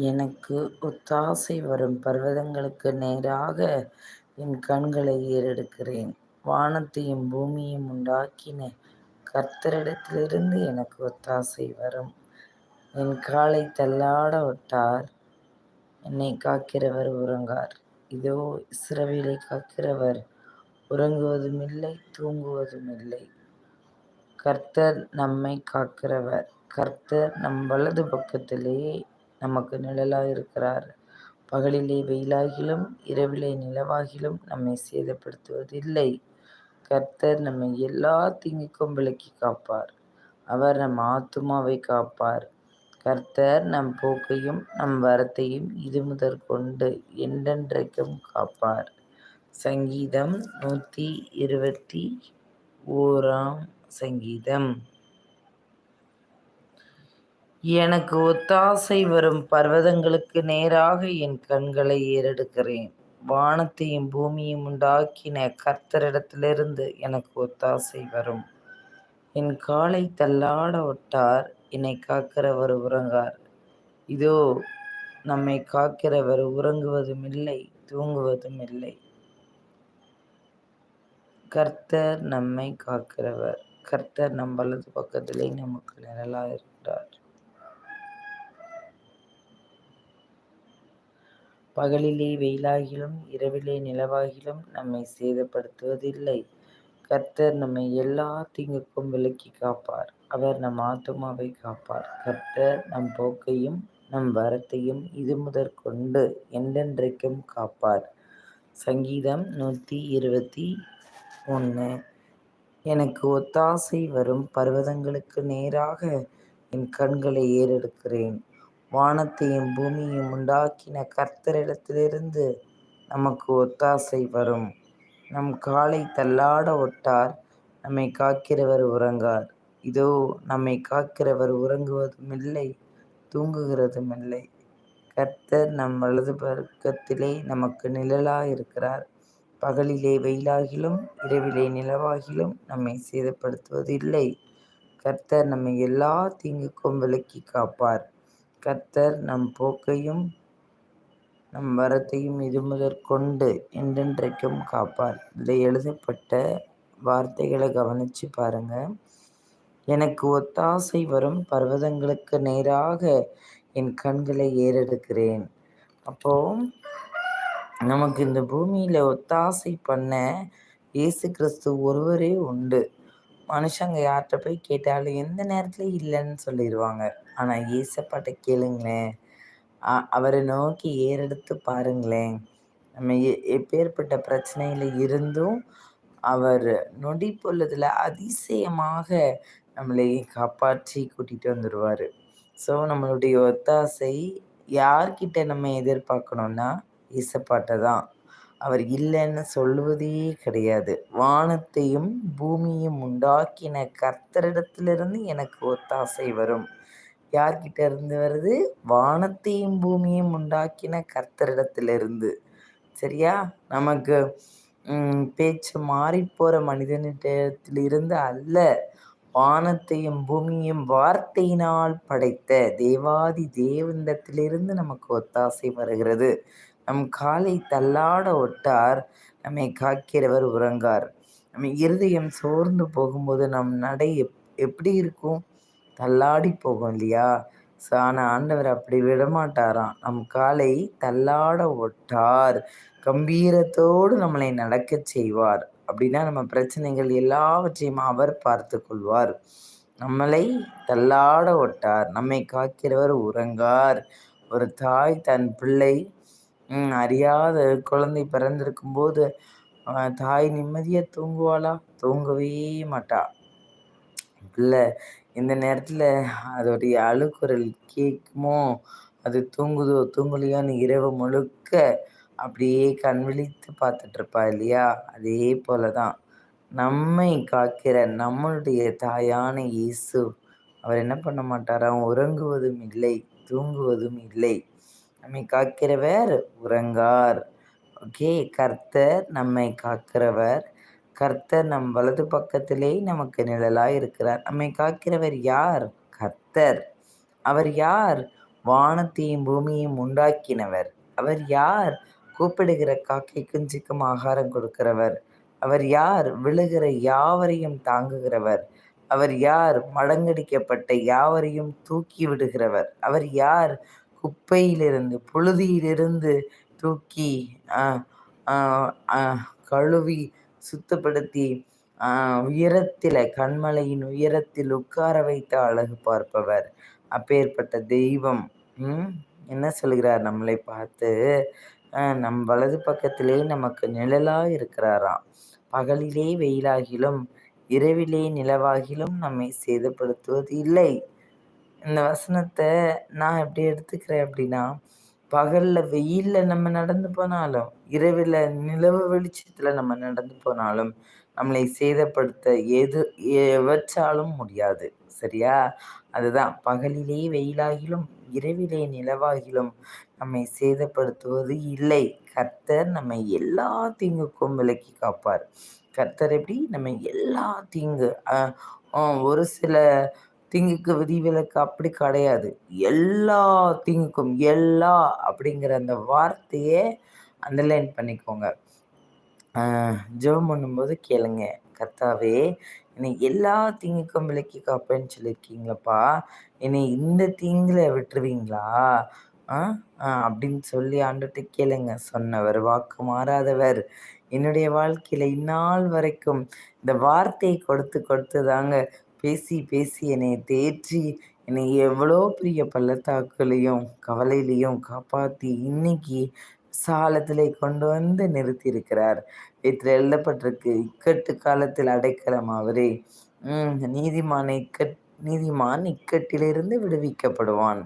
எனக்கு ஒத்தாசை வரும் பர்வதங்களுக்கு நேராக என் கண்களை ஏறெடுக்கிறேன். வானத்தையும் பூமியையும் உண்டாக்கின கர்த்தரிடத்திலிருந்து எனக்கு ஒத்தாசை வரும். என் காலை தள்ளாட ஒட்டார். என்னை காக்கிறவர் உறங்கார். இதோ சிறவிலை காக்கிறவர் உறங்குவதுமில்லை தூங்குவதுமில்லை. கர்த்தர் நம்மை காக்கிறவர். கர்த்தர் நம் வலது பக்கத்திலேயே நமக்கு நிழலாயிருக்கிறார். பகலிலே வெயிலாகிலும் இரவிலே நிலவாகிலும் நம்மை சேதப்படுத்துவதில்லை. கர்த்தர் நம்மை எல்லா தீங்குக்கும் விலக்கிக் காப்பார். அவர் நம் ஆத்துமாவை காப்பார். கர்த்தர் நம் போக்கையும் நம் வரத்தையும் இது முதற்கொண்டு என்றென்றைக்கும் காப்பார். சங்கீதம் நூற்றி இருபத்தி ஓராம் சங்கீதம் எனக்கு ஒத்தாசை வரும் பர்வதங்களுக்கு நேராக என் கண்களை ஏறெடுக்கிறேன். வானத்தையும் பூமியும் உண்டாக்கின கர்த்தரிடத்திலிருந்து எனக்கு ஒத்தாசை வரும். என் காலை தள்ளாட ஒட்டார். என்னை காக்கிறவர் உறங்கார். இதோ நம்மை காக்கிறவர் உறங்குவதும் இல்லை தூங்குவதுமில்லை. கர்த்தர் நம்மை காக்கிறவர். கர்த்தர் நம் வலது பக்கத்திலே நமக்கு நிழலாக இருக்கிறார் பகலிலே வெயிலாகிலும் இரவிலே நிலவாகிலும் நம்மை சேதப்படுத்துவதில்லை. கர்த்தர் நம்மை எல்லா தீங்குக்கும் விலக்கி காப்பார். அவர் நம் ஆத்துமாவை காப்பார். கர்த்தர் நம் போக்கையும் நம் வரத்தையும் இது முதற்கொண்டு என்றென்றைக்கும் காப்பார். சங்கீதம் நூற்றி இருபத்தி ஒன்று எனக்கு ஒத்தாசை வரும் பர்வதங்களுக்கு நேராக என் கண்களை ஏறெடுக்கிறேன். வானத்தையும் பூமியையும் உண்டாக்கின கர்த்தரிடத்திலிருந்து நமக்கு ஒத்தாசை வரும். நம் காலை தள்ளாட ஒட்டார். நம்மை காக்கிறவர் உறங்கார். இதோ நம்மை காக்கிறவர் உறங்குவதுமில்லை தூங்குகிறதுமில்லை. கர்த்தர் நம் வலது பக்கத்திலே நமக்கு நிழலாயிருக்கிறார். பகலிலே வெயிலாகிலும் இரவிலே நிலவாகிலும் நம்மைச் சேதப்படுத்துவதில்லை. கர்த்தர் நம்மை எல்லா தீங்குக்கும் விலக்கிக் காப்பார். கர்த்தர் நம் போக்கையும் நம் வரத்தையும் இதுமுதற்கொண்டு என்றென்றைக்கும் காப்பார். இதிலே எழுதப்பட்ட வார்த்தைகளை கவனித்து பாருங்க. எனக்கு ஒத்தாசை வரும் பர்வதங்களுக்கு நேராக என் கண்களை ஏறெடுக்கிறேன். அப்போ நமக்கு இந்த பூமியில் ஒத்தாசை பண்ண இயேசு கிறிஸ்து ஒருவரே உண்டு. மனுஷங்க யார்கிட்ட போய் கேட்டாலும் எந்த நேரத்தில் இல்லைன்னு சொல்லிடுவாங்க. ஆனால் ஏசப்பாட்ட கேளுங்களேன். அவரை நோக்கி ஏறெடுத்து பாருங்களேன். நம்ம எ எப்பேர்ப்பட்ட இருந்தும் அவர் நொடி பொழுதுல அதிசயமாக நம்மளை காப்பாற்றி கூட்டிகிட்டு வந்துடுவார் ஸோ நம்மளுடைய ஒத்தாசை யார்கிட்ட நம்ம எதிர்பார்க்கணும்னா ஈசப்பாட்டை தான். அவர் இல்லைன்னு சொல்லுவதே கிடையாது. வானத்தையும் பூமியையும் உண்டாக்கின கர்த்தரிடத்திலிருந்து எனக்கு ஒத்தாசை வரும். யார்கிட்ட இருந்து வருது? வானத்தையும் பூமியையும் உண்டாக்கின கர்த்தரிடத்திலிருந்து. சரியா? நமக்கு பேச்சு மாறி போகிற மனிதனிடத்திலிருந்து அல்ல. வானத்தையும் பூமியையும் வார்த்தையினால் படைத்த தேவாதி தேவனிடத்திலிருந்து நமக்கு ஒத்தாசை வருகிறது. நம் காலை தள்ளாட ஒட்டார். நம்மை காக்கிறவர் உறங்கார். நம்ம இருதயம் சோர்ந்து போகும்போது நம் நடை எப் எப்படி இருக்கும்? தள்ளாடிப் போகும் இல்லையா? ஸோ ஆனால் ஆண்டவர் அப்படி விடமாட்டாராம். நம் காலை தள்ளாட ஒட்டார். கம்பீரத்தோடு நம்மளை நடக்கச் செய்வார். அப்படின்னா நம்ம பிரச்சனைகள் எல்லாவற்றையும் அவர் பார்த்து கொள்வார். நம்மளை தள்ளாட ஒட்டார். நம்மை காக்கிறவர் உறங்கார். ஒரு தாய் தன் பிள்ளை அறியாத குழந்தை பிறந்திருக்கும் போது தாய் நிம்மதியாக தூங்குவாளா? தூங்கவே மாட்டா. பிள்ளை இந்த நேரத்தில் அதோடைய அழுக்குரல் கேட்குமோ அது தூங்குதோ தூங்கலையோன்னு இரவு முழுக்க அப்படியே கண் விழித்து பார்த்துட்டு இல்லையா? அதே போல தான் நம்மை காக்கிற நம்மளுடைய தாயான இயேசு அவர் என்ன பண்ண மாட்டாராம்? உறங்குவதும் இல்லை தூங்குவதும் இல்லை. நம்மை காக்கிறவர் உறங்கார். ஓகே கர்த்தர் நம்மை காக்கிறவர். கர்த்தர் நம் வலது பக்கத்திலே நமக்கு நிழலாய் இருக்கிறார். நம்மை காக்கிறவர் யார்? கர்த்தர். அவர் யார்? வானத்தையும் பூமியையும் உண்டாக்கினவர் அவர் யார் கூப்பிடுகிற காக்கை குஞ்சுக்கும் ஆகாரம் கொடுக்கிறவர் அவர் யார் விழுகிற யாவரையும் தாங்குகிறவர் அவர் யார் மடங்கடிக்கப்பட்ட யாவரையும் தூக்கி விடுகிறவர் அவர் யார் குப்பையிலிருந்து புழுதியிலிருந்து தூக்கி கழுவி சுத்தப்படுத்தி உயரத்தில் கண்மலையின் உயரத்தில் உட்கார வைத்த அழகு பார்ப்பவர். அப்பேற்பட்ட தெய்வம் என்ன சொல்கிறார் நம்மளை பார்த்து? நம் வலது பக்கத்திலே நமக்கு நிழலாக இருக்கிறாராம். பகலிலே வெயிலாகிலும் இரவிலே நிலவாகிலும் நம்மை சேதப்படுத்துவது இல்லை. இந்த வசனத்தை நான் எப்படி எடுத்துக்கிறேன் அப்படின்னா பகல்ல வெயில்ல நம்ம நடந்து போனாலும் இரவில் நிலவு வெளிச்சத்துல நம்ம நடந்து போனாலும் நம்மளை சேதப்படுத்த எது எவற்றாலும் முடியாது. சரியா? அதுதான். பகலிலே வெயிலாகிலும் இரவிலே நிலவாகிலும் நம்மை சேதப்படுத்துவது இல்லை. கர்த்தர் நம்மை எல்லா தீங்குக்கும் விலக்கி காப்பார். கர்த்தர் எப்படி? நம்ம எல்லா தீங்கு ஒரு சில தீங்குக்கு விதிவிலக்கு அப்படி கிடையாது. எல்லா தீங்குக்கும் எல்லா அப்படிங்கிற அந்த வார்த்தையே அண்டர்லைன் பண்ணிக்கோங்க. ஜெபம் பண்ணும்போது கேளுங்க. கத்தாவே என்னை எல்லா தீங்குக்கும் விலக்கி காப்பேன்னு சொல்லியிருக்கீங்களப்பா. என்னை இந்த தீங்குல விட்டுருவீங்களா? ஆ அப்படின்னு சொல்லி ஆண்டுட்டு கேளுங்க. சொன்னவர் வாக்கு மாறாதவர். என்னுடைய வாழ்க்கையில் இந்நாள் வரைக்கும் இந்த வார்த்தையை கொடுத்து கொடுத்து தாங்க பேசி பேசி என்னை தேற்றி என்னை எவ்வளோ பெரிய பள்ளத்தாக்குலையும் கவலையிலையும் காப்பாற்றி இன்னைக்கு சாலத்திலே கொண்டு வந்து நிறுத்தியிருக்கிறார். வீட்டில் எழுதப்பட்டிருக்கு இக்கட்டு காலத்தில் அடைக்கலம் அவரே. நீதிமான் இக்கட் நீதிமான் இக்கட்டிலிருந்து விடுவிக்கப்படுவான்.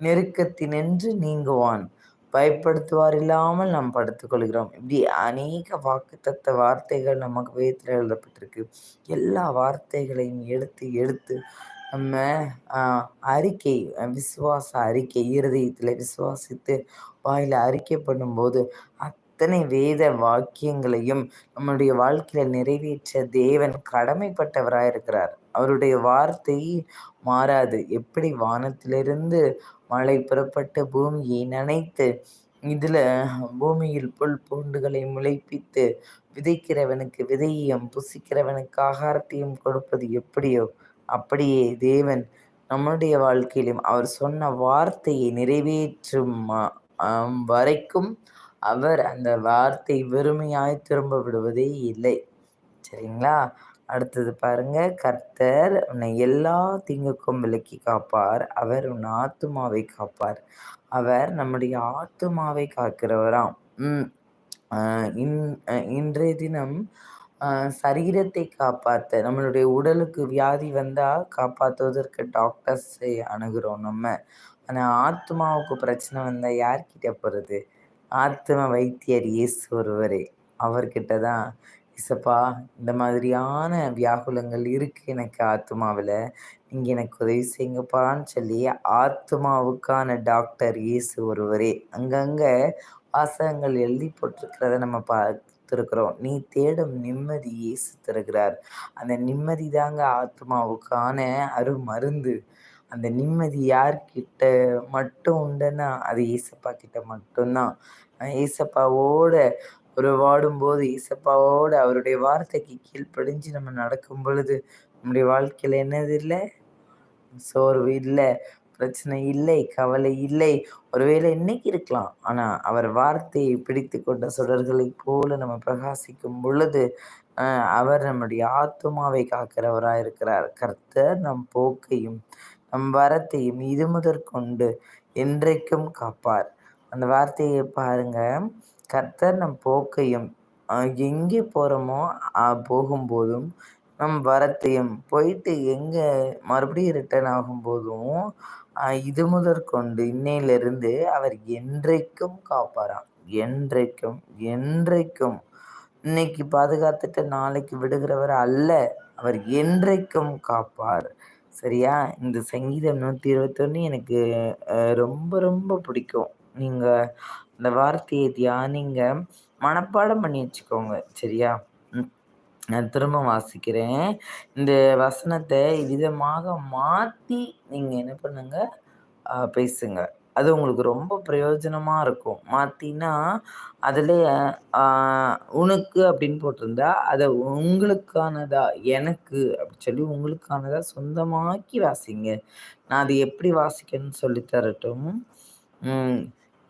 நெருக்கத்தினின்று நீங்குவான். பயப்படுத்துவார் இல்லாமல் நாம் படுத்துக்கொள்கிறோம் இப்படி அநேக வாக்குத்தத்த வார்த்தைகள் நமக்கு வேத்தில் எழுதப்பட்டிருக்கு. எல்லா வார்த்தைகளையும் எடுத்து எடுத்து நம்ம அறிக்கை விசுவாச அறிக்கை இருதயத்தில் விசுவாசித்து வாயில் அறிக்கை பண்ணும்போது அத்தனை வேத வாக்கியங்களையும் நம்மளுடைய வாழ்க்கையில் நிறைவேற்ற தேவன் கடமைப்பட்டவராக இருக்கிறார் அவருடைய வார்த்தை மாறாது. எப்படி வானத்திலிருந்து மழை புறப்பட்டு பூமியை நனைத்து இதில் பூமியில் புல் பூண்டுகளை முளைப்பித்து விதைக்கிறவனுக்கு விதையையும் புசிக்கிறவனுக்கு ஆகாரத்தையும் கொடுப்பது எப்படியோ அப்படியே தேவன் நம்முடைய வாழ்க்கையிலும் அவர் சொன்ன வார்த்தையை நிறைவேற்றும் வரைக்கும் அவர் அந்த வார்த்தை வெறுமையாய் திரும்ப விடுவதே இல்லை. சரிங்களா? அடுத்தது பாருங்க கர்த்தர் உன்னை எல்லா தீங்குக்கும் விலக்கி காப்பார். அவர் உன் ஆத்துமாவை காப்பார். அவர் நம்முடைய ஆத்துமாவை காக்கிறவராம். இன் இன்றைய தினம் சரீரத்தை காப்பாற்ற நம்மளுடைய உடலுக்கு வியாதி வந்தால் காப்பாற்றுவதற்கு டாக்டர்ஸை அணுகிறோம் நம்ம. ஆனால் ஆத்மாவுக்கு பிரச்சனை வந்தால் யார்கிட்ட போகிறது ஆத்ம வைத்தியர் இயேசு ஒருவரே. அவர்கிட்ட தான் இசப்பா இந்த மாதிரியான வியாகுலங்கள் இருக்குது எனக்கு ஆத்மாவில் நீங்கள் எனக்கு உதவி செய்யுங்கப்பான்னு சொல்லி ஆத்மாவுக்கான டாக்டர் இயேசு ஒருவரே அங்கங்கே வாசகங்கள் எழுதி போட்டிருக்கிறத நம்ம பார்த்துருக்குறோம். நீ தேடும் நிம்மதி இயேசு தருகிறார். அந்த நிம்மதி தாங்க ஆத்மாவுக்கான அருமருந்து. அந்த நிம்மதி யார்கிட்ட மட்டும் உண்டுன்னா அது ஏசப்பா கிட்ட மட்டும்தான். ஏசப்பாவோட உறவாடும் போது ஈசப்பாவோடு அவருடைய வார்த்தைக்கு கீழ்ப்படிஞ்சு நம்ம நடக்கும் பொழுது நம்முடைய வாழ்க்கையில் என்னது இல்லை? சோர்வு இல்லை பிரச்சனை இல்லை கவலை இல்லை. ஒருவேளை இன்னைக்கு இருக்கலாம். ஆனால் அவர் வார்த்தையை பிடித்து கொண்ட சுடர்களை போல நம்ம பிரகாசிக்கும் பொழுது அவர் நம்முடைய ஆத்மாவை காக்கிறவராக இருக்கிறார். கர்த்தர் நம் போக்கையும் நம் வரத்தையும் இது முதற்கொண்டு என்றைக்கும் காப்பார். அந்த வார்த்தையை பாருங்க. கர்த்தர் நம் போக்கையும் எங்கே போகிறோமோ போகும்போதும் நம் வரத்தையும் போயிட்டு எங்கே மறுபடியும் ரிட்டர்ன் ஆகும்போதும் இது முதற்கொண்டு இன்னையிலிருந்து அவர் என்றைக்கும் காப்பாராம். என்றைக்கும் என்றைக்கும். இன்னைக்கு பாதுகாத்துட்டு நாளைக்கு விடுகிறவர் அல்ல அவர் என்றைக்கும் காப்பார். சரியா? இந்த சங்கீதம் நூற்றி இருபத்தொன்று எனக்கு ரொம்ப ரொம்ப பிடிக்கும். நீங்கள் அந்த வார்த்தையை தியானிங்க. மனப்பாடம் பண்ணி வச்சுக்கோங்க. சரியா? நான் திரும்ப வாசிக்கிறேன். இந்த வசனத்தை விதமாக மாற்றி நீங்கள் என்ன பண்ணுங்க? பேசுங்க. அது உங்களுக்கு ரொம்ப பிரயோஜனமாக இருக்கும். மாற்றினா அதில் உனக்கு அப்படின்னு போட்டிருந்தா, அதை உங்களுக்கானதா, எனக்கு அப்படி சொல்லி உங்களுக்கானதா சொந்தமாக்கி வாசிங்க. நான் அது எப்படி வாசிக்கணும்னு சொல்லி தரட்டும்?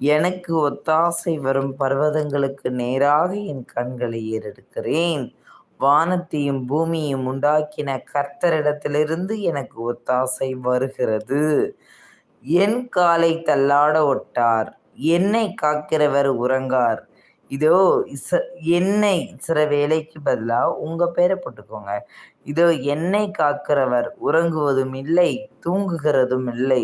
எனக்கு ஒத்தாசை வரும் பர்வதங்களுக்கு நேராக என் கண்களை ஏறெடுக்கிறேன். வானத்தையும் பூமியையும் உண்டாக்கின கர்த்தரிடத்திலிருந்து எனக்கு ஒத்தாசை வருகிறது. என் காலை தள்ளாட ஒட்டார். என்னை காக்கிறவர் உறங்கார். இதோ இச என்னை சில வேலைக்கு பதிலாக உங்கள் பேரை போட்டுக்கோங்க. இதோ என்னை காக்கிறவர் உறங்குவதும் இல்லை, தூங்குகிறதும் இல்லை.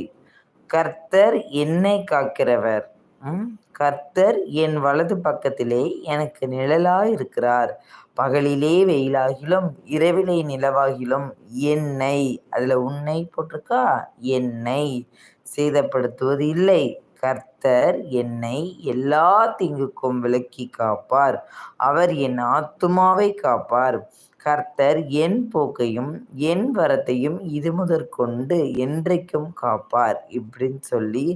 கர்த்தர் என்னை காக்கிறவர். ம். கர்த்தர் என் வலது பக்கத்திலே எனக்கு நிழலாயிருக்கிறார். பகலிலே வெயிலாகிலும், இரவிலே நிலவாகிலும் என்னை அதில் உன்னை போட்டிருக்கா? என்னை சேதப்படுத்துவது இல்லை. கர்த்தர் என்னை எல்லா தீங்குக்கும் விலக்கி காப்பார். அவர் என் ஆத்துமாவை காப்பார். கர்த்தர் என் போக்கையும் என் வரத்தையும் இது முதற்கொண்டு என்றைக்கும் காப்பார். இப்படின்னு சொல்லி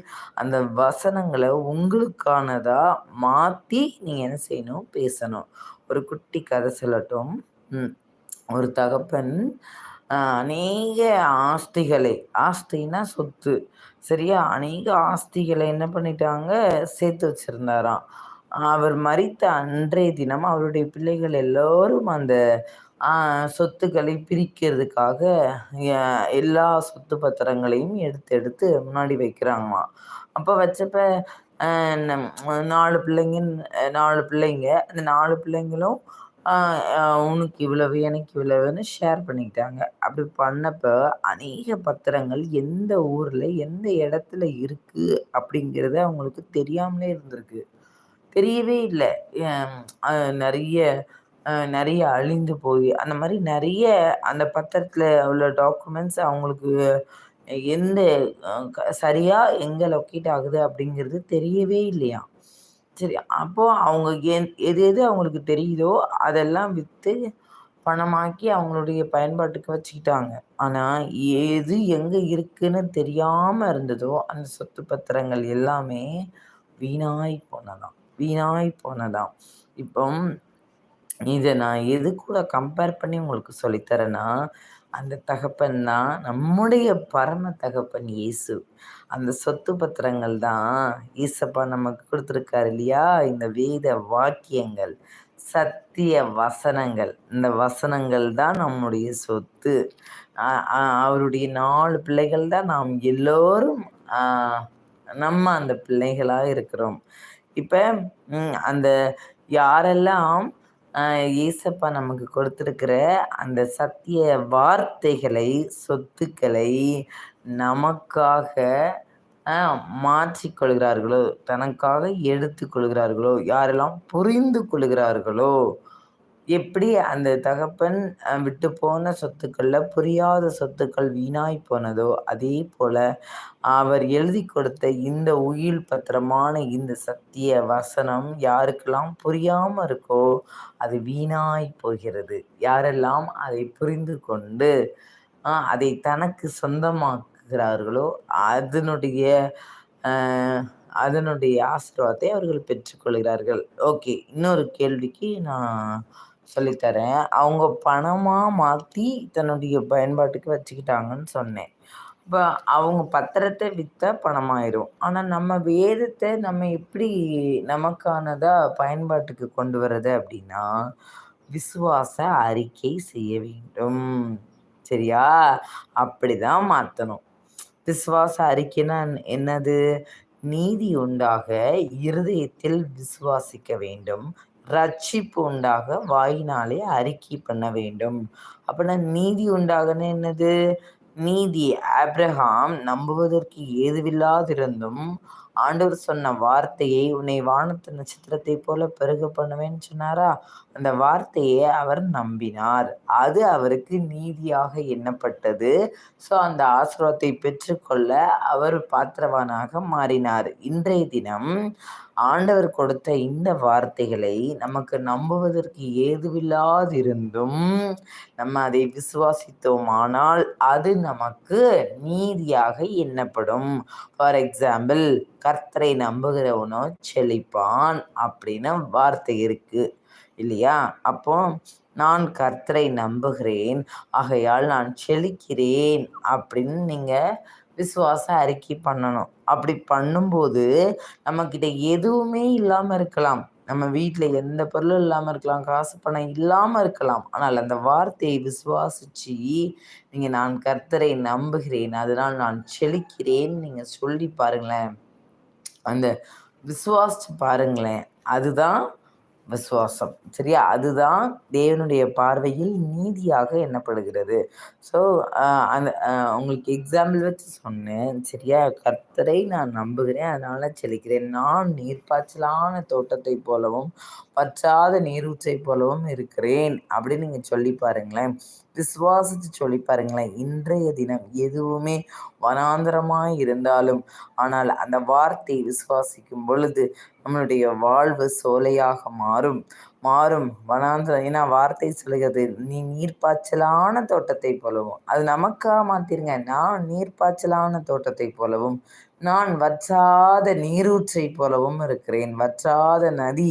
அந்த வசனங்களை உங்களுக்கானதா மாத்தி நீங்கள் என்ன செய்யணும்? பேசணும். ஒரு குட்டி கதை சொல்லட்டும். ஒரு தகப்பன் அநேக ஆஸ்திகளை ஆஸ்தின்னா சொத்து. சரியா? அநேக ஆஸ்திகளை என்ன பண்ணிட்டாங்க? சேர்த்து வச்சிருந்தாராம். அவர் மறித்த அன்றைய தினம் அவருடைய பிள்ளைகள் எல்லோரும் அந்த சொத்துக்களை பிரிக்கிறதுக்காக எல்லா சொத்து பத்திரங்களையும் எடுத்து எடுத்து முன்னாடி வைக்கிறாங்களாம். அப்போ வச்சப்ப நாலு பிள்ளைங்க நாலு பிள்ளைங்க. அந்த நாலு பிள்ளைங்களும் உனக்கு இவ்வளவு, எனக்கு இவ்வளவுன்னு ஷேர் பண்ணிக்கிட்டாங்க. அப்படி பண்ணப்போ அநேக பத்திரங்கள் எந்த ஊரில் எந்த இடத்துல இருக்குது அப்படிங்கிறத அவங்களுக்கு தெரியாமலே இருந்திருக்கு. தெரியவே இல்லை நிறைய நிறைய அழிந்து போய் அந்த மாதிரி நிறைய அந்த பத்திரத்தில் உள்ள டாக்குமெண்ட்ஸ் அவங்களுக்கு எந்த சரியாக க லொக்கேட் ஆகுது அப்படிங்கிறது தெரியவே இல்லையா சரி அப்போது அவங்க என் எது எது அவங்களுக்கு தெரியுதோ, அதெல்லாம் விற்று பணமாக்கி அவங்களுடைய பயன்பாட்டுக்கு வச்சுக்கிட்டாங்க. ஆனால் எது எங்கே இருக்குன்னு தெரியாமல் இருந்ததோ, அந்த சொத்து பத்திரங்கள் எல்லாமே வீணாய் போனதாம். வீணாய் போனதாம். இப்போ இதை நான் எது கூட கம்பேர் பண்ணி உங்களுக்கு சொல்லித்தரேன்னா அந்த தகப்பன் தான் நம்முடைய பரம தகப்பன் இயேசு. அந்த சொத்து பத்திரங்கள் தான் ஈசப்பா நமக்கு கொடுத்துருக்காரு இல்லையா? இந்த வேத வாக்கியங்கள், சத்திய வசனங்கள். இந்த வசனங்கள் தான் நம்முடைய சொத்து. அவருடைய நாலு பிள்ளைகள் தான் நாம் எல்லோரும் நம்ம அந்த பிள்ளைகளாக இருக்கிறோம். இப்போ அந்த யாரெல்லாம் ஏசப்பா நமக்கு கொடுத்துருக்கிற அந்த சத்திய வார்த்தைகளை, சொத்துக்களை நமக்காக மாற்றிக்கொள்கிறார்களோ கொள்கிறார்களோ, தனக்காக எடுத்துக்கொள்கிறார்களோ யாரெல்லாம் புரிந்து கொள்கிறார்களோ, எப்படி அந்த தகப்பன் விட்டு போன சொத்துக்களில் புரியாத சொத்துக்கள் வீணாய் போனதோ, அதே போல் அவர் எழுதிக் கொடுத்த இந்த உயில் பத்திரமான இந்த சத்திய வசனம் யாருக்கெல்லாம் புரியாமல் இருக்கோ, அது வீணாய் போகிறது. யாரெல்லாம் அதை புரிந்து கொண்டு, அதை தனக்கு சொந்தமாக்குகிறார்களோ, அதனுடைய அதனுடைய ஆசீர்வாதத்தை அவர்கள் பெற்றுக்கொள்கிறார்கள். ஓகே. இன்னொரு கேள்விக்கு நான் சொல்லித்தரேன் அவங்க பணமாக மாற்றி தன்னுடைய பயன்பாட்டுக்கு வச்சுக்கிட்டாங்கன்னு சொன்னேன். இப்போ அவங்க பத்திரத்தை வித்தா பணமாயிரும். ஆனால் நம்ம வேதத்தை நம்ம எப்படி நமக்கானதாக பயன்பாட்டுக்கு கொண்டு வர்றது அப்படின்னா, விசுவாச அறிக்கை செய்ய வேண்டும். சரியா? அப்படிதான் மாற்றணும் விசுவாச அறிக்கைன்னா என்னது? நீதி உண்டாக இருதயத்தில் விசுவாசிக்க வேண்டும். ரட்சிப்பு உண்டாக வாயினாலே அறிக்கை பண்ண வேண்டும். அப்படின்னா நீதி உண்டாகன்னு என்னது? நீதி ஆப்ரஹாம் நம்புவதற்கு ஏதுவில்லாதிருந்தும், ஆண்டவர் சொன்ன வார்த்தையை, "உன்னை வானத்து நட்சத்திரத்தைப் போல பெருக பண்ணுவேன்னு" சொன்னாரா? அந்த வார்த்தையை அவர் நம்பினார். அது அவருக்கு நீதியாக எண்ணப்பட்டது. ஸோ அந்த ஆசிரவத்தை பெற்றுக்கொள்ள அவர் பாத்திரவானாக மாறினார். இன்றைய தினம் ஆண்டவர் கொடுத்த இந்த வார்த்தைகளை நமக்கு நம்புவதற்கு ஏதுவில்லாதிருந்தும் நம்ம அதை விசுவாசித்தோமானால் அது நமக்கு நீதியாக எண்ணப்படும். ஃபார் எக்ஸாம்பிள் கர்த்தரை நம்புகிறவனோ செழிப்பான் அப்படின்னு வார்த்தை இருக்கு. இல்லையா? அப்போ நான் கர்த்தரை நம்புகிறேன் ஆகையால் நான் செழிக்கிறேன் அப்படின்னு நீங்கள் விசுவாச அறிக்கை பண்ணணும். அப்படி பண்ணும்போது நம்மக்கிட்ட எதுவுமே இல்லாமல் இருக்கலாம். நம்ம வீட்டில் எந்த பொருளும் இல்லாமல் இருக்கலாம். காசு பணம் இல்லாமல் இருக்கலாம். ஆனால் அந்த வார்த்தையை விசுவாசிச்சு நீங்கள் நான் கர்த்தரை நம்புகிறேன். அதனால் நான் செழிக்கிறேன். நீங்கள் சொல்லி பாருங்களேன். அந்த விசுவாசிச்சு பாருங்களேன். அதுதான் விசுவாசம். சரியா? அதுதான் தேவனுடைய பார்வையில் நீதியாக எண்ணப்படுகிறது. ஸோ அந்த உங்களுக்கு எக்ஸாம்பிள் வச்சு சொன்னேன். சரியா? கர்த்தரை நான் நம்புகிறேன். அதனால் செழிக்கிறேன் நான் நீர்ப்பாய்ச்சலான தோட்டத்தை போலவும் பற்றாத நீரூற்றை போலவும் இருக்கிறேன். அப்படின்னு நீங்கள் சொல்லி பாருங்களேன். விசுவாசித்து சொல்லி பாருங்களேன். இன்றைய தினம் எதுவுமே வனாந்தரமாக இருந்தாலும் ஆனால் அந்த வார்த்தையை விசுவாசிக்கும் பொழுது நம்மளுடைய வாழ்வு சோலையாக மாறும். மாறும். வனாந்திரம் ஏன்னா வார்த்தை சொல்கிறது நீ நீர்ப்பாய்ச்சலான தோட்டத்தை போலவும். அது நமக்காக மாத்திருங்க. நான் நீர்ப்பாய்ச்சலான தோட்டத்தை போலவும் நான் வற்றாத நீரூற்றை போலவும் இருக்கிறேன். வற்றாத நதி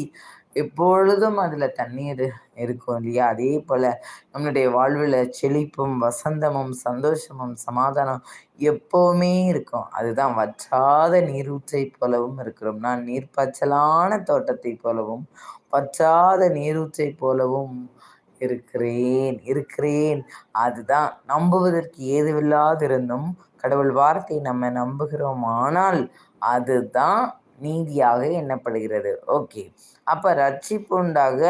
எப்பொழுதும் அதில் தண்ணீர் இருக்கும் இல்லையா? அதே போல் நம்மளுடைய வாழ்வில் செழிப்பும் வசந்தமும் சந்தோஷமும் சமாதானம் எப்போவுமே இருக்கும். அதுதான் வற்றாத நீரூற்றை போலவும் இருக்கிறோம். நான் நீர்ப்பாய்ச்சலான தோட்டத்தை போலவும் வற்றாத நீரூற்றை போலவும் இருக்கிறேன் இருக்கிறேன். அதுதான் நம்புவதற்கு ஏதுவில்லாதிருந்தும் கடவுள் வார்த்தை நம்ம நம்புகிறோம். ஆனால் அதுதான் நீதியாக எண்ணப்படுகிறது. ஓகே. அப்போ ரட்சிப்பு உண்டாக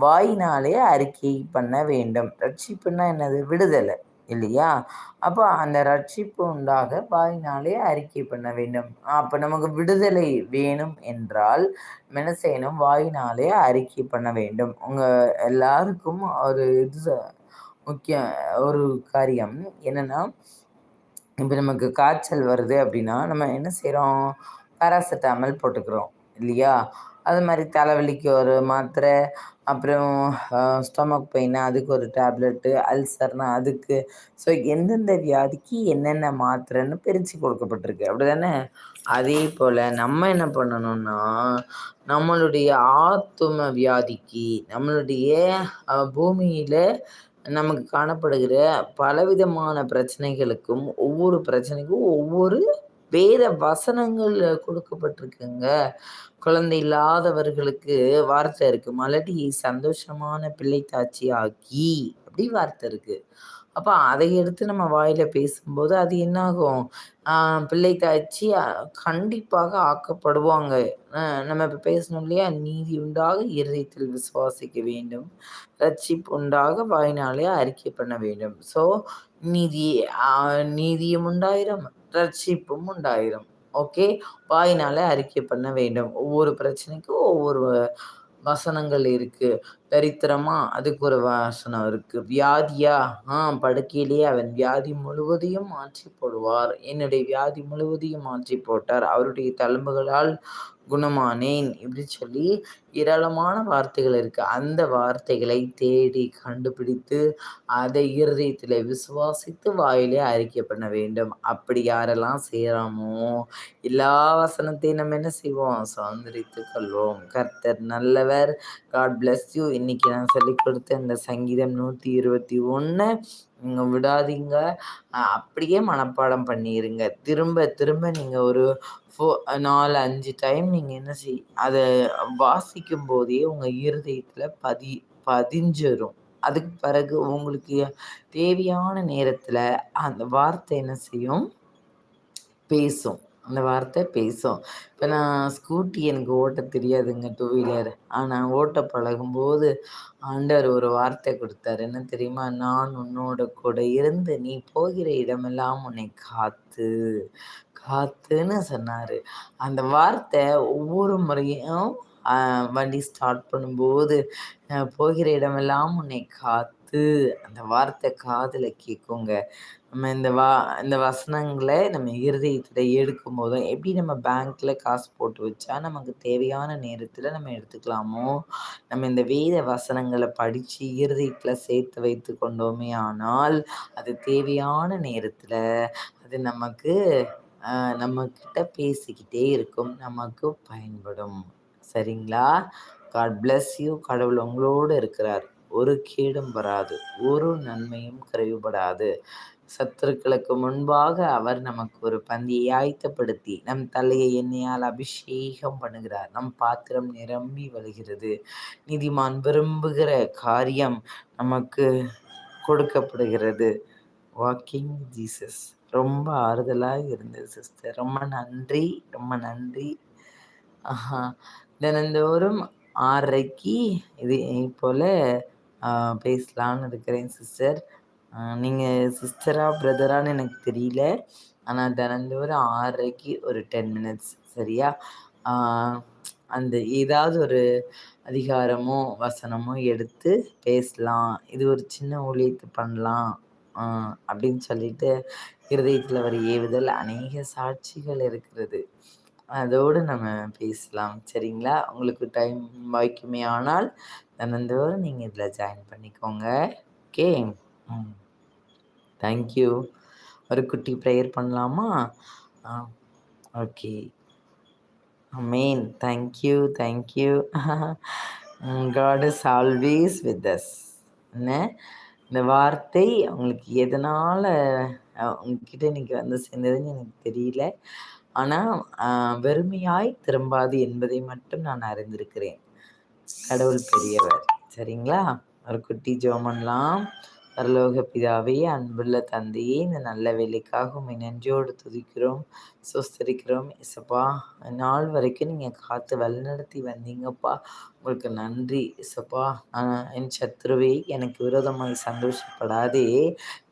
வாயினாலே அறிக்கை பண்ண வேண்டும். ரட்சிப்புன்னா என்னது? விடுதலை. இல்லையா? அப்போ அந்த ரட்சிப்பு உண்டாக வாயினாலே அறிக்கை பண்ண வேண்டும். அப்போ நமக்கு விடுதலை வேணும் என்றால் என்ன செய்யணும் வாயினாலே அறிக்கை பண்ண வேண்டும். உங்கள் எல்லாருக்கும் ஒரு இது முக்கிய ஒரு காரியம் என்னென்னா இப்போ நமக்கு காய்ச்சல் வருது அப்படின்னா நம்ம என்ன செய்கிறோம் பேராசிட்டாமல் போட்டுக்கிறோம் இல்லையா? அது மாதிரி தலைவலிக்கு ஒரு மாத்திரை அப்புறம் ஸ்டொமக் பெயின் அதுக்கு ஒரு டேப்லெட்டு அல்சர்னா அதுக்கு. ஸோ எந்தெந்த வியாதிக்கு என்னென்ன மாத்திரைன்னு பிரித்து கொடுக்கப்பட்டிருக்கு. அப்படி தானே அதே போல் நம்ம என்ன பண்ணணும்னா நம்மளுடைய ஆத்தும வியாதிக்கு நம்மளுடைய பூமியில் நமக்கு காணப்படுகிற பலவிதமான பிரச்சனைகளுக்கும் ஒவ்வொரு பிரச்சனைக்கும் ஒவ்வொரு வேத வசனங்கள் கொடுக்கப்பட்டிருக்குங்க. குழந்தை இல்லாதவர்களுக்கு வார்த்தை இருக்கு. மலடியை சந்தோஷமான பிள்ளை தாட்சி ஆக்கி அப்படி வார்த்தை இருக்கு. அப்போ அதை எடுத்து நம்ம வாயில பேசும்போது அது என்னாகும்? பிள்ளை தாய்ச்சி கண்டிப்பாக ஆக்கப்படுவாங்க. நம்ம இப்போ பேசணும் இல்லையா? நீதி உண்டாக இருதயத்தில் விசுவாசிக்க வேண்டும். ரட்சிப்பு உண்டாக வாயினாலே அறிக்கை பண்ண வேண்டும். ஸோ நீதி நீதியும் உண்டாயிரம். ரட்சிப்பும் உண்டாயிரும். ஓகே வாயினால அறிக்கை பண்ண வேண்டும். ஒவ்வொரு பிரச்சனைக்கும் ஒவ்வொரு வசனங்கள் இருக்கு. தரித்திரமா அதுக்கு ஒரு வசனம் இருக்கு. வியாதியா? ஆ படுக்கையிலேயே அவன் வியாதி முழுவதையும் மாற்றி போடுவார். என்னுடைய வியாதி முழுவதையும் மாற்றி போட்டார். அவருடைய தழும்புகளால் குணமானேன் இப்படி சொல்லி ஏராளமான வார்த்தைகள் இருக்கு. அந்த வார்த்தைகளை தேடி கண்டுபிடித்து அதை இருதயத்தில் விசுவாசித்து வாயிலே அறிக்கை பண்ண வேண்டும். அப்படி யாரெல்லாம் செய்கிறோமோ எல்லா வசனத்தையும் நம்ம என்ன செய்வோம்? சுதந்திரித்து கொள்வோம். கர்த்தர் நல்லவர். காட் பிளஸ் யூ இன்னைக்கு நான் சொல்லி கொடுத்த இந்த சங்கீதம் நூற்றி இருபத்தி ஒன்று நீங்கள் விடாதீங்க. அப்படியே மனப்பாடம் பண்ணிடுங்க திரும்ப திரும்ப நீங்கள் ஒரு ஃபோ நாலு அஞ்சு டைம் நீங்கள் என்ன செய் அதை வாசிக்கும் போதே உங்கள் இருதயத்தில் பதி பதிஞ்சிடும் அதுக்கு பிறகு உங்களுக்கு தேவையான நேரத்தில் அந்த வார்த்தை என்ன செய்யும்? பேசும். அந்த வார்த்தை பேசும். இப்போ நான் ஸ்கூட்டி எனக்கு ஓட்ட தெரியாதுங்க டூ வீலர் ஆனால் ஓட்ட பழகும்போது ஆண்டவர் ஒரு வார்த்தை கொடுத்தாரு. என்ன தெரியுமா? நான் உன்னோட கூட இருந்து நீ போகிற இடமெல்லாம் உன்னை காத்து. காத்துன்னு சொன்னார். அந்த வார்த்தை ஒவ்வொரு முறையும் வண்டி ஸ்டார்ட் பண்ணும்போது போகிற இடமெல்லாம் உன்னை காத்து அந்த வார்த்தை காதில் கேட்குங்க நம்ம இந்த வா இந்த வசனங்களை நம்ம இருதயத்தில் எடுக்கும் போதும் எப்படி நம்ம பேங்க்கில் காசு போட்டு வச்சா நமக்கு தேவையான நேரத்தில் நம்ம எடுத்துக்கலாமோ? நம்ம இந்த வேத வசனங்களை படித்து இருதயத்தில் சேர்த்து வைத்து கொண்டோமே ஆனால் அது தேவையான நேரத்தில் அது நமக்கு நம்மக்கிட்ட பேசிக்கிட்டே இருக்கும். நமக்கு பயன்படும். சரிங்களா? காட் பிளஸ் யூ கடவுள் உங்களோடு இருக்கிறார். ஒரு கேடும் வராது. ஒரு நன்மையும் குறைவுபடாது. சத்துருக்களுக்கு முன்பாக அவர் நமக்கு ஒரு பந்தியை ஆயத்தப்படுத்தி நம் தலையை எண்ணெயால் அபிஷேகம் பண்ணுகிறார். நம் பாத்திரம் நிரம்பி வருகிறது நீதிமான் விரும்புகிற காரியம் நமக்கு கொடுக்கப்படுகிறது. வாக்கிங் ஜீசஸ் ரொம்ப ஆறுதலாக இருந்தது சிஸ்டர் ரொம்ப நன்றி ரொம்ப நன்றி. தினந்தோறும் ஆறரைக்கு இது போல் பேசலான்னு இருக்கிறேன் சிஸ்டர் நீங்கள் சிஸ்டரா பிரதரான்னு எனக்கு தெரியல. ஆனால் தினந்தோறும் ஆறரைக்கு ஒரு டென் மினிட்ஸ் சரியா? அந்த ஏதாவது ஒரு அதிகாரமோ வசனமோ எடுத்து பேசலாம். இது ஒரு சின்ன ஊழியத்தை பண்ணலாம். அப்படின்னு சொல்லிட்டு இருதயத்தில் வர ஏவுதல் அநேக சாட்சிகள் இருக்கிறது. அதோடு நம்ம பேசலாம். சரிங்களா? உங்களுக்கு டைம் வாய்க்குமே. ஆனால் தினந்தோறும் நீங்கள் இதில் ஜாயின் பண்ணிக்கோங்க. ஓகே ம். தேங்க்யூ ஒரு குட்டி ப்ரேயர் பண்ணலாமா? Okay amen thank you thank you God is always with us என்ன? இந்த வார்த்தை அவங்களுக்கு எதனால் அவங்கக்கிட்ட இன்றைக்கி வந்து சேர்ந்ததுன்னு எனக்கு தெரியல. ஆனால் வெறுமையாய் திரும்பாது என்பதை மட்டும் நான் அறிந்திருக்கிறேன். கடவுள் பெரியவர். சரிங்களா? ஒரு குட்டி ஜோமன்லாம் பரலோக பிதாவே அன்புள்ள தந்தையே இந்த நல்ல வேலைக்காக உண்மை நன்றியோடு துதிக்கிறோம் சுஸ்தரிக்கிறோம் இசப்பா நாள் வரைக்கும் நீங்கள் காத்து வழிநடத்தி வந்தீங்கப்பா. உங்களுக்கு நன்றி இசப்பா என் சத்ருவே எனக்கு விரோதமாய் சந்தோஷப்படாதே.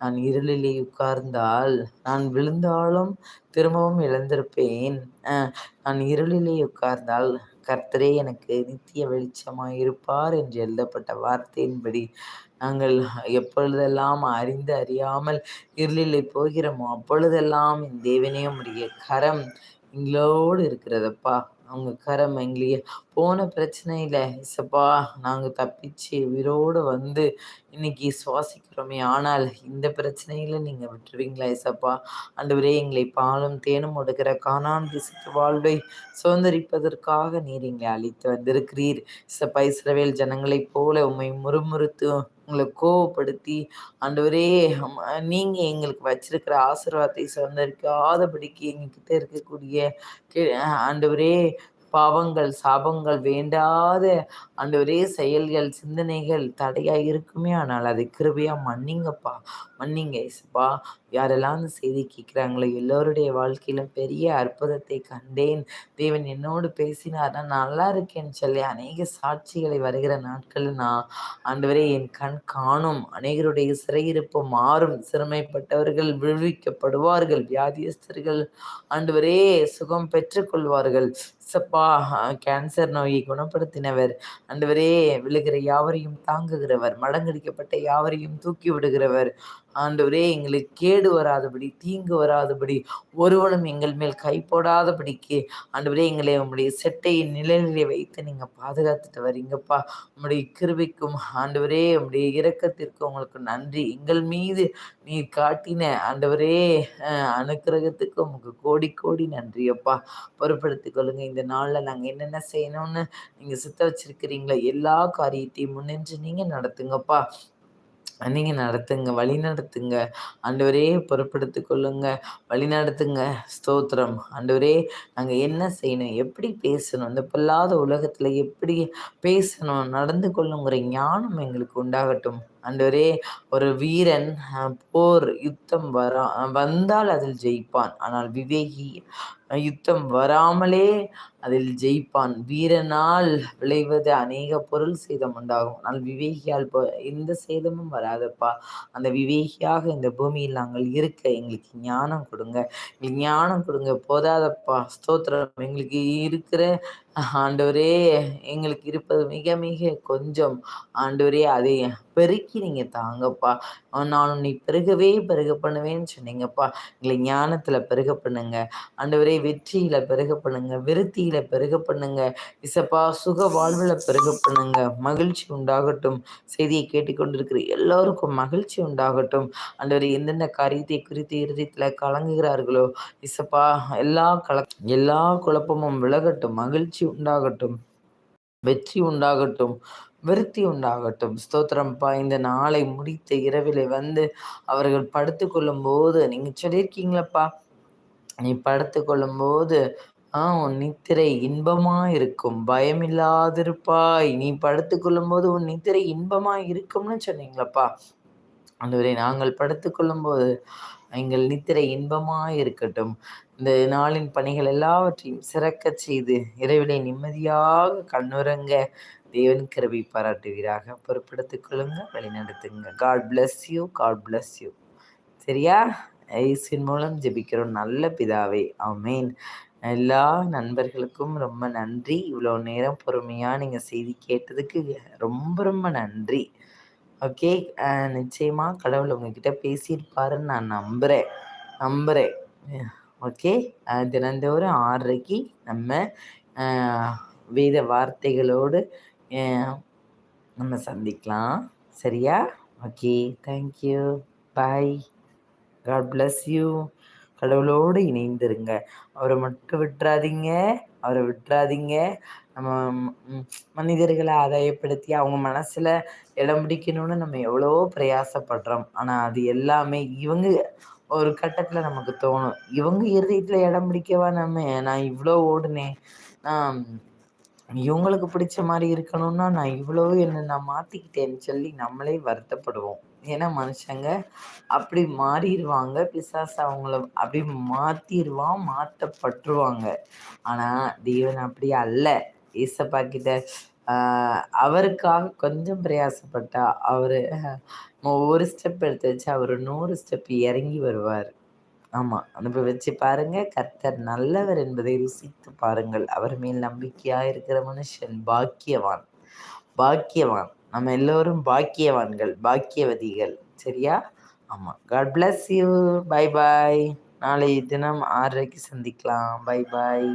நான் இருளிலே உட்கார்ந்தால் நான் விழுந்தாலும் திரும்பவும் இழந்திருப்பேன் நான் இருளிலே உட்கார்ந்தால் கர்த்தரே எனக்கு நித்திய வெளிச்சமாக இருப்பார் என்று எழுதப்பட்ட வார்த்தையின்படி. நாங்கள் எப்பொழுதெல்லாம் அறிந்து அறியாமல் இருளிலே போகிறோமோ அப்பொழுதெல்லாம் என் தேவனே உடைய கரம் எங்களோடு இருக்கிறதப்பா. அவங்க கரம் எங்களையே போன பிரச்சனையில் இசப்பா நாங்கள் தப்பிச்சு உயிரோடு வந்து இன்னைக்கு சுவாசிக்கிறோமே. ஆனால் இந்த பிரச்சனையில் நீங்கள் விட்டுருவீங்களா இசப்பா? அன்றுவரே எங்களை பாலும் தேனும் ஒடுக்கிற காணான் திசைக்கு வாழ்வை சுதந்திரிப்பதற்காக நீர் எங்களை அழித்து வந்திருக்கிறீர். இசப்பா இஸ்ரவேல் ஜனங்களைப் போல உண்மை முறுமுறுத்து உங்களை கோவப்படுத்தி ஆண்டவரே நீங்கள் எங்களுக்கு வச்சிருக்கிற ஆசீர்வாதத்தை சுதந்திரிக்காதபடிக்கு எங்ககிட்ட இருக்கக்கூடிய ஆண்டவரே பாவங்கள் சாபங்கள் வேண்டாத அந்த ஒரே செயல்கள் சிந்தனைகள் தடையாக இருக்குமே ஆனால் அதை கிருபையாக மன்னிங்கப்பா மன்னிங்க இசப்பா யாரெல்லாம் அந்த செய்தி கேட்குறாங்களோ எல்லோருடைய வாழ்க்கையிலும் பெரிய அற்புதத்தை கண்டேன். தேவன் என்னோடு பேசினார் நான் நல்லா இருக்கேன்னு சொல்லி. அநேக சாட்சிகளை வருகிற நாட்களில் நான் ஆண்டவரே என் கண் காணும். அநேகருடைய சிறையிருப்பு மாறும். சிறுமைப்பட்டவர்கள் விழுவிக்கப்படுவார்கள் வியாதியஸ்தர்கள் ஆண்டவரே சுகம் பெற்றுக்கொள்வார்கள். சப்பா கேன்சர் நோயை குணப்படுத்தினவர். அன்றுவரே விழுகிற யாவரையும் தாங்குகிறவர். மடங்கடிக்கப்பட்ட யாவரையும் தூக்கி விடுகிறவர். ஆண்டவரே எங்களுக்கு கேடு வராதபடி தீங்கு வராதபடி ஒருவனும் எங்கள் மேல் கை போடாதபடிக்கு ஆண்டவரே எங்களை உங்களுடைய செட்டையின் நிலையிலே வைத்து நீங்கள் பாதுகாத்துட்டு வரீங்கப்பா. உங்களுடைய கிருபிக்கும் ஆண்டவரே உங்களுடைய இரக்கத்திற்கும் உங்களுக்கு நன்றி. எங்கள் மீது நீ காட்டின ஆண்டவரே அனுக்கிரகத்துக்கு உங்களுக்கு கோடி கோடி நன்றி அப்பா பொறுப்படுத்திக் கொள்ளுங்க. இந்த நாளில் நாங்கள் என்னென்ன செய்யணும்னு நீங்கள் சித்த வச்சிருக்கிறீங்களோ எல்லா காரியத்தையும் முன்னின்று நீங்கள் நடத்துங்கப்பா. நீங்கள் நடத்துங்க வழி நடத்துங்க. ஆண்டவரே பொறுப்படுத்தி கொள்ளுங்க. வழி நடத்துங்க. ஸ்தோத்திரம். ஆண்டவரே நாங்கள் என்ன செய்யணும்? எப்படி பேசணும்? இந்த பொல்லாத உலகத்தில் எப்படி பேசணும்? நடந்து கொள்ளுங்கிற ஞானம் எங்களுக்கு உண்டாகட்டும். ஆண்டவரே ஒரு வீரன் போர் யுத்தம் வரா வந்தால் அதில் ஜெயிப்பான். ஆனால் விவேகி யுத்தம் வராமலே அதில் ஜெயிப்பான். வீரனால் விளைவது அநேக பொருள் சேதம் உண்டாகும். ஆனால் விவேகியால் எந்த சேதமும் வராதப்பா. அந்த விவேகியாக இந்த பூமியில் நாங்கள் இருக்க எங்களுக்கு ஞானம் கொடுங்க. எங்களுக்கு ஞானம் கொடுங்க. போதாதப்பா. ஸ்தோத்திரம். எங்களுக்கு இருக்கிற ஆண்டவரே எங்களுக்கு இருப்பது மிக மிக கொஞ்சம். ஆண்டவரே அதை பெருக்கி நீங்கள் தாங்கப்பா. நான் நீ பெருகவே பெருக பண்ணுவேன்னு சொன்னீங்கப்பா. எங்களை ஞானத்தில் பெருக பண்ணுங்க. ஆண்டவரே வெற்றியில் பெருக பண்ணுங்க. விருத்தியில் பெருக பண்ணுங்க. இசப்பா சுக வாழ்வில் பெருக பண்ணுங்க. மகிழ்ச்சி உண்டாகட்டும். செய்தியை கேட்டுக்கொண்டிருக்கிற எல்லோருக்கும் மகிழ்ச்சி உண்டாகட்டும். ஆண்டவரே எந்தெந்த காரியத்தை குறித்து இறுதியத்தில் கலங்குகிறார்களோ இசப்பா எல்லா கல எல்லா குழப்பமும் விலகட்டும். மகிழ்ச்சி உண்டாகட்டும். வெற்றி உண்டாகட்டும். விருத்தி உண்டாகட்டும். ஸ்தோத்திரம்ப்பா இந்த நாளை முடித்த இரவிலே வந்து அவர்கள் படுத்து கொள்ளும் போது நீங்க சொல்லியிருக்கீங்களப்பா. நீ படுத்து கொள்ளும் போது ஆஹ் உன் நித்திரை இன்பமா இருக்கும் பயமில்லாதிருப்பாய். நீ படுத்து கொள்ளும் போது உன் நித்திரை இன்பமா இருக்கும்னு சொன்னீங்களப்பா. அதுவரை நாங்கள் படுத்து கொள்ளும் போது எங்கள் நித்திரை இன்பமாக இருக்கட்டும் இந்த நாளின் பணிகள் எல்லாவற்றையும் சிறக்க செய்து இரவிலே நிம்மதியாக கண்ணுறங்க தேவன் கிருபை பாராட்டுவீராக. பொறுப்படுத்திக் கொள்ளுங்க வழிநடத்துங்க God bless you God bless you சரியா? ஐசின் மூலம் ஜெபிக்கிறோம். நல்ல பிதாவே ஆமேன். எல்லா நண்பர்களுக்கும் ரொம்ப நன்றி. இவ்வளோ நேரம் பொறுமையாக நீங்கள் செய்தி கேட்டதுக்கு ரொம்ப ரொம்ப நன்றி. ஓகே? நிச்சயமாக கடவுள் உங்ககிட்ட பேசியிருப்பாருன்னு நான் நம்புகிறேன் நம்புகிறேன் ஓகே? தினந்தோறும் ஆறரைக்கு நம்ம வேத வார்த்தைகளோடு நம்ம சந்திக்கலாம். சரியா? Okay. Thank you bye God bless you கடவுளோடு இணைந்திருங்க. அவரை மட்டும் விட்டுறாதீங்க. அவரை விட்டுறாதீங்க. நம்ம மனிதர்களை ஆதாயப்படுத்தி அவங்க மனசில் இடம் பிடிக்கணும்னு நம்ம எவ்வளோ பிரயாசப்படுறோம். ஆனால் அது எல்லாமே இவங்க ஒரு கட்டத்தில் நமக்கு தோணும். இவங்க இருதயத்தில் இடம் பிடிக்கவா நம்ம? நான் இவ்வளோ ஓடுனேன். நான் இவங்களுக்கு பிடிச்ச மாதிரி இருக்கணும்னா நான் இவ்வளோ என்ன நான் மாற்றிக்கிட்டேன்னு சொல்லி நம்மளே வருத்தப்படுவோம். ஏன்னா மனுஷங்க அப்படி மாறிடுவாங்க பிசாஸ் அவங்கள அப்படி மாற்றிடுவான் மாற்றப்பட்டுருவாங்க ஆனால் தேவன் அப்படி அல்ல. ஈசப்பா கிட்ட அவருக்காக கொஞ்சம் பிரயாசப்பட்டா அவர் ஒவ்வொரு ஸ்டெப் எடுத்து வச்சு அவர் நூறு ஸ்டெப் இறங்கி வருவார். ஆமாம் அனுபவிச்சு பாருங்க. கர்த்தர் நல்லவர் என்பதை ருசித்து பாருங்கள். அவர் மேல் நம்பிக்கையாக இருக்கிற மனுஷன் பாக்கியவான். பாக்கியவான். நம்ம எல்லோரும் பாக்கியவான்கள் பாக்கியவதிகள். சரியா? ஆமாம் God bless you bye bye நாளை தினம் ஆறரைக்கு சந்திக்கலாம். Bye bye